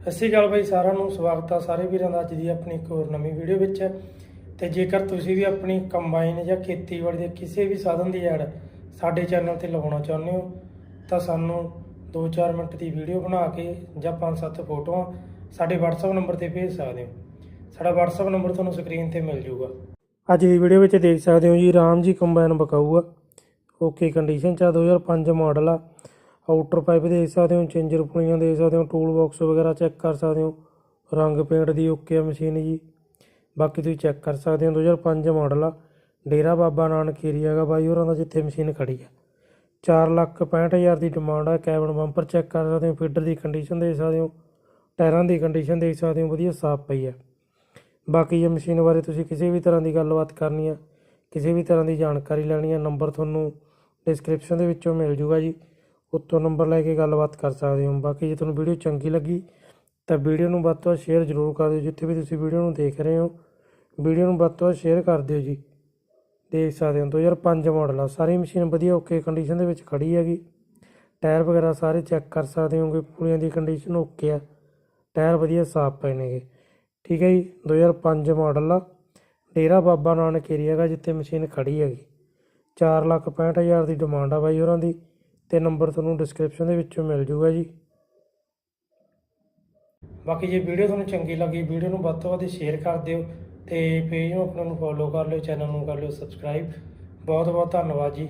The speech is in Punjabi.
ਸਤਿ ਸ਼੍ਰੀ ਅਕਾਲ ਬਾਈ, ਸਾਰਿਆਂ ਨੂੰ ਸਵਾਗਤ ਆ ਸਾਰੇ ਵੀਰਾਂ ਦਾ ਅੱਜ ਦੀ ਆਪਣੀ ਇੱਕ ਹੋਰ ਨਵੀਂ ਵੀਡੀਓ ਵਿੱਚ। ਤੇ ਜੇਕਰ ਤੁਸੀਂ ਵੀ ਆਪਣੀ ਕੰਬਾਈਨ ਜਾਂ ਖੇਤੀਬਾੜੀ ਦੇ ਕਿਸੇ ਵੀ ਸਾਧਨ ਦੀ ਐਡ ਸਾਡੇ ਚੈਨਲ ਤੇ ਲਗਾਉਣਾ ਚਾਹੁੰਦੇ ਹੋ, ਤਾਂ ਸਾਨੂੰ 2-4 ਮਿੰਟ ਦੀ ਵੀਡੀਓ ਬਣਾ ਕੇ ਜਾਂ 5-7 ਫੋਟੋਆਂ ਸਾਡੇ WhatsApp ਨੰਬਰ ਤੇ ਭੇਜ ਸਕਦੇ ਹੋ। ਸਾਡਾ WhatsApp ਨੰਬਰ ਤੁਹਾਨੂੰ ਸਕਰੀਨ ਤੇ ਮਿਲ ਜਾਊਗਾ। ਅੱਜ ਦੀ ਵੀਡੀਓ ਵਿੱਚ ਦੇਖ ਸਕਦੇ ਹੋ ਜੀ, ਰਾਮ ਜੀ ਕੰਬਾਈਨ ਬਕਾਊ ਆ। ਓਕੇ ਕੰਡੀਸ਼ਨ ਚ ਆ 2005 ਮਾਡਲ ਆ। ਆਊਟਰ ਪਾਈਪ ਦੇਖ ਸਕਦੇ ਹੋ, ਚੇਂਜਰ ਪੁਲੀਆਂ ਦੇਖ ਸਕਦੇ ਹੋ ਟੂਲ ਬਾਕਸ ਵਗੈਰਾ ਚੈੱਕ ਕਰ ਸਕਦੇ ਹੋ, ਰੰਗ ਪੇਂਟ ਦੀ ਓਕੇ ਆ ਮਸ਼ੀਨ ਜੀ। ਬਾਕੀ ਤੁਸੀਂ ਚੈੱਕ ਕਰ ਸਕਦੇ ਹੋ 2005 ਮਾਡਲ ਆ। ਡੇਰਾ ਬਾਬਾ ਨਾਨਕ ਏਰੀਆ ਹੈਗਾ ਬਾਈ, ਹੋਰਾਂ ਦਾ ਜਿੱਥੇ ਮਸ਼ੀਨ ਖੜੀ ਆ। 4 ਲੱਖ 65000 ਦੀ ਡਿਮਾਂਡ ਆ ਕੈਬਨ ਬੰਪਰ ਚੈੱਕ ਕਰ ਸਕਦੇ ਹੋ ਫੀਡਰ ਦੀ ਕੰਡੀਸ਼ਨ ਦੇਖ ਸਕਦੇ ਹੋ, ਟਾਇਰਾਂ ਦੀ ਕੰਡੀਸ਼ਨ ਦੇਖ ਸਕਦੇ ਹੋ, ਵਧੀਆ ਸਾਫ਼ ਪਈ ਆ। ਬਾਕੀ ਇਹ ਮਸ਼ੀਨ ਬਾਰੇ ਤੁਸੀਂ ਕਿਸੇ ਵੀ ਤਰ੍ਹਾਂ ਦੀ ਗੱਲਬਾਤ ਕਰਨੀ ਆ, ਕਿਸੇ ਵੀ ਤਰ੍ਹਾਂ ਦੀ ਜਾਣਕਾਰੀ ਲੈਣੀ ਆ ਨੰਬਰ ਤੁਹਾਨੂੰ ਡਿਸਕ੍ਰਿਪਸ਼ਨ ਦੇ ਵਿੱਚੋਂ ਮਿਲ ਜੂਗਾ ਜੀ। ਉੱਤੋਂ ਨੰਬਰ ਲੈ ਕੇ ਗੱਲਬਾਤ ਕਰ ਸਕਦੇ ਹੋ। ਬਾਕੀ ਜੇ ਤੁਹਾਨੂੰ ਵੀਡੀਓ ਚੰਗੀ ਲੱਗੀ ਤਾਂ ਵੀਡੀਓ ਨੂੰ ਵੱਧ ਤੋਂ ਵੱਧ ਸ਼ੇਅਰ ਜ਼ਰੂਰ ਕਰ ਦਿਓ। ਜਿੱਥੇ ਵੀ ਤੁਸੀਂ ਵੀਡੀਓ ਨੂੰ ਦੇਖ ਰਹੇ ਹੋ, ਵੀਡੀਓ ਨੂੰ ਵੱਧ ਤੋਂ ਵੱਧ ਸ਼ੇਅਰ ਕਰ ਦਿਓ ਜੀ। ਦੇਖ ਸਕਦੇ ਹੋ 2005 ਮਾਡਲ ਆ। ਸਾਰੀ ਮਸ਼ੀਨ ਵਧੀਆ ਓਕੇ ਕੰਡੀਸ਼ਨ ਦੇ ਵਿੱਚ ਖੜੀ ਹੈਗੀ। ਟਾਇਰ ਵਗੈਰਾ ਸਾਰੇ ਚੈੱਕ ਕਰ ਸਕਦੇ ਹੋਗੇ। ਪੂਰੀਆਂ ਦੀ ਕੰਡੀਸ਼ਨ ਓਕੇ ਆ। ਟਾਇਰ ਵਧੀਆ ਸਾਫ਼ ਪਏ ਨੇਗੇ। ਠੀਕ ਹੈ ਜੀ 2005 ਮਾਡਲ ਆ। ਡੇਰਾ ਬਾਬਾ ਨਾਨਕ ਏਰੀਆ ਹੈਗਾ, ਜਿੱਥੇ ਮਸ਼ੀਨ ਖੜੀ ਹੈਗੀ। 4 ਲੱਖ 65000 ਦੀ ਡਿਮਾਂਡ ਆ ਬਾਈ ਹੋਰਾਂ ਦੀ। ਤੇ ਨੰਬਰ ਤੁਹਾਨੂੰ ਡਿਸਕ੍ਰਿਪਸ਼ਨ ਦੇ ਵਿੱਚੋਂ ਮਿਲ ਜੂਗਾ ਜੀ। ਬਾਕੀ ਜੇ ਵੀਡੀਓ ਤੁਹਾਨੂੰ ਚੰਗੀ ਲੱਗੀ, ਵੀਡੀਓ ਨੂੰ ਵੱਧ ਤੋਂ ਵੱਧ ਸ਼ੇਅਰ ਕਰ ਦਿਓ ਤੇ ਪੇਜ ਨੂੰ ਆਪਣਾ ਨੂੰ ਫੋਲੋ ਕਰ ਲਿਓ ਚੈਨਲ ਨੂੰ ਕਰ ਲਿਓ ਸਬਸਕ੍ਰਾਈਬ ਬਹੁਤ ਬਹੁਤ ਧੰਨਵਾਦ ਜੀ।